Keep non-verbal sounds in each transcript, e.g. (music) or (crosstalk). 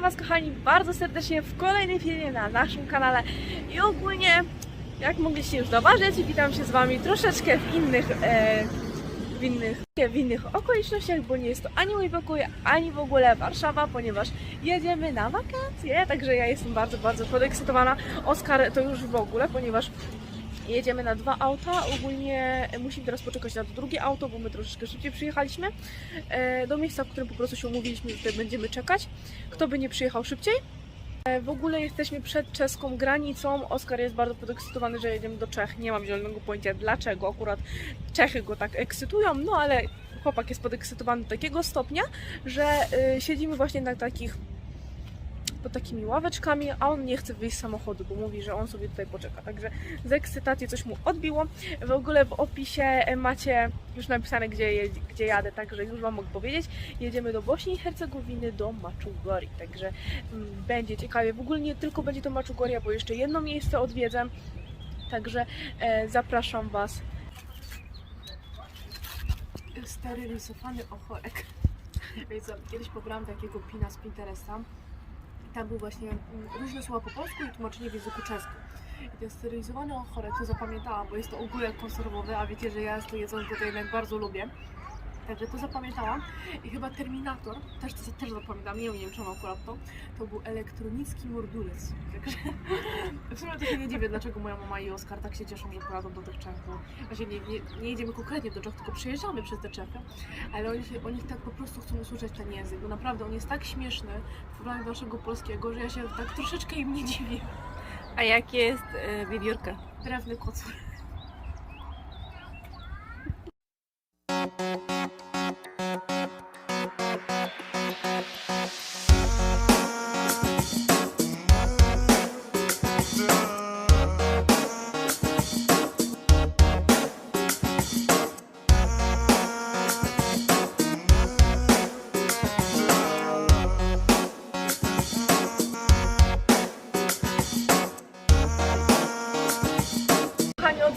Was kochani bardzo serdecznie w kolejnym filmie na naszym kanale i ogólnie jak mogliście już zauważyć witam się z Wami troszeczkę w innych e, w innych, w innych okolicznościach, bo nie jest to ani mój pokój, ani w ogóle Warszawa, ponieważ jedziemy na wakacje, także ja jestem bardzo, bardzo podekscytowana. Oskar to już w ogóle, ponieważ Jedziemy na dwa auta. Ogólnie musimy teraz poczekać na to drugie auto, bo my troszeczkę szybciej przyjechaliśmy e, do miejsca, w którym po prostu się umówiliśmy, że będziemy czekać. Kto by nie przyjechał szybciej? E, W ogóle jesteśmy przed czeską granicą. Oskar jest bardzo podekscytowany, że jedziemy do Czech. Nie mam zielonego pojęcia dlaczego akurat Czechy go tak ekscytują, no ale chłopak jest podekscytowany do takiego stopnia, że y, siedzimy właśnie na takich pod takimi ławeczkami, a on nie chce wyjść z samochodu, bo mówi, że on sobie tutaj poczeka. Także z ekscytacji coś mu odbiło. W ogóle w opisie macie już napisane, gdzie, gdzie jadę, także już Wam mogę powiedzieć. Jedziemy do Bośni i Hercegowiny, do Maczugori, także mm, będzie ciekawie. W ogóle nie tylko będzie to Maczugoria, bo jeszcze jedno miejsce odwiedzę, także e, zapraszam Was. Sterylizowany ochorek. (laughs) Więc kiedyś pobrałam takiego pina z Pinteresta i tam był właśnie mm, różne słowa po polsku i tłumaczenie w języku czeskim. I ten sterylizowany ochorek to zapamiętałam, bo jest to ogórek konserwowy, a wiecie, że ja to jedzonko to jednak bardzo lubię. Także to zapamiętałam. I chyba Terminator, też, to, też zapamiętam, nie wiem czemu akurat to, to był elektronicki mordulec. Także (laughs) w sumie to się nie dziwię, dlaczego moja mama i Oskar tak się cieszą, że pojadą do tych Czech, właśnie nie, nie, nie jedziemy konkretnie do Czech, tylko przejeżdżamy przez te Czechy, ale oni, się, oni tak po prostu chcą usłyszeć ten język, bo naprawdę on jest tak śmieszny w porównaniu do naszego polskiego, że ja się tak troszeczkę im nie dziwię. A jakie jest y, wiewiórka? Drewny kocur.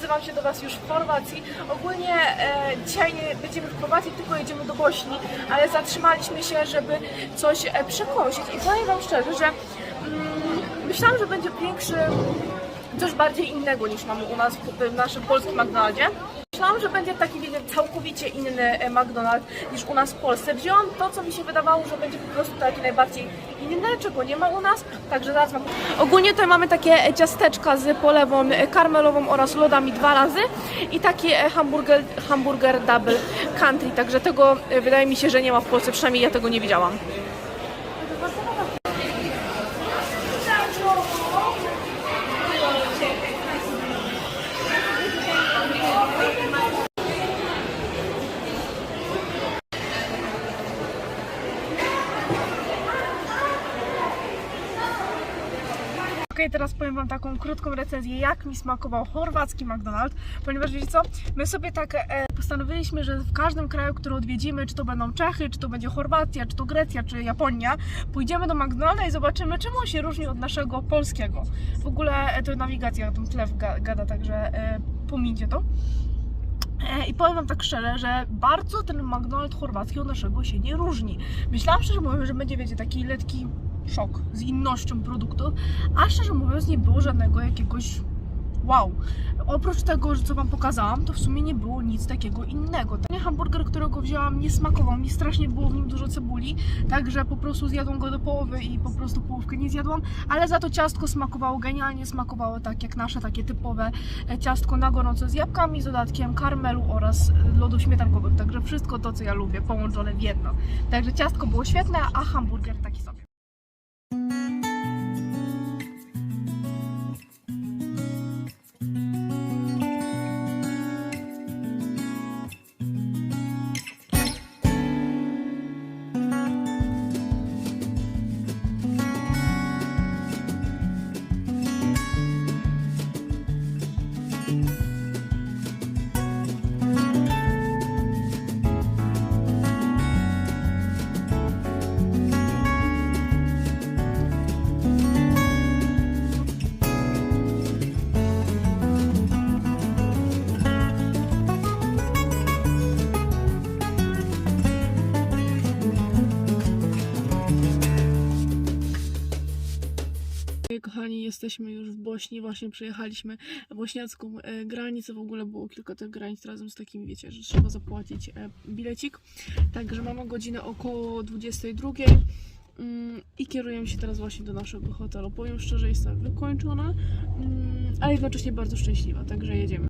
Odzywam się do Was już w Chorwacji. Ogólnie e, dzisiaj nie będziemy w Chorwacji, tylko jedziemy do Bośni, ale zatrzymaliśmy się, żeby coś e, przekąsić. I powiem Wam szczerze, że mm, myślałam, że będzie większy, coś bardziej innego niż mamy u nas w, w naszym polskim McDonaldzie. Myślałam, że będzie taki wiecie, całkowicie inny e, McDonald's niż u nas w Polsce. Wziąłam to, co mi się wydawało, że będzie po prostu taki najbardziej inny, czego nie ma u nas. Także zaraz wam... Ogólnie tutaj mamy takie e, ciasteczka z polewą e, karmelową oraz lodami dwa razy i taki hamburger, hamburger double country. Także tego wydaje mi się, że nie ma w Polsce, przynajmniej ja tego nie widziałam. Teraz powiem Wam taką krótką recenzję, jak mi smakował chorwacki McDonald's, ponieważ wiecie co, my sobie tak e, postanowiliśmy, że w każdym kraju, który odwiedzimy, czy to będą Czechy, czy to będzie Chorwacja, czy to Grecja, czy Japonia, pójdziemy do McDonalda i zobaczymy, czym on się różni od naszego polskiego. W ogóle e, to nawigacja o tym tle ga- gada, także e, to. E, I powiem Wam tak szczerze, że bardzo ten McDonald's chorwacki od naszego się nie różni. Myślałam szczerze mówiąc, że będzie, wiecie, taki lekki szok z innością produktu, a szczerze mówiąc nie było żadnego jakiegoś wow. Oprócz tego, że co Wam pokazałam, to w sumie nie było nic takiego innego. Ten hamburger, którego wzięłam, nie smakował mi, strasznie było w nim dużo cebuli, także po prostu zjadłam go do połowy i po prostu połówkę nie zjadłam, ale za to ciastko smakowało genialnie, smakowało tak jak nasze takie typowe e, ciastko na gorąco z jabłkami, z dodatkiem karmelu oraz e, lodów śmietankowych, także wszystko to, co ja lubię, połączone w jedno. Także ciastko było świetne, a hamburger taki sobie. Música Kochani, jesteśmy już w Bośni, właśnie przejechaliśmy bośniacką e, granicę, w ogóle było kilka tych granic razem z takimi, wiecie, że trzeba zapłacić e, bilecik, także mamy godzinę około 22 mm, i kierujemy się teraz właśnie do naszego hotelu. Powiem szczerze, jestem wykończona, mm, ale jednocześnie bardzo szczęśliwa, także jedziemy.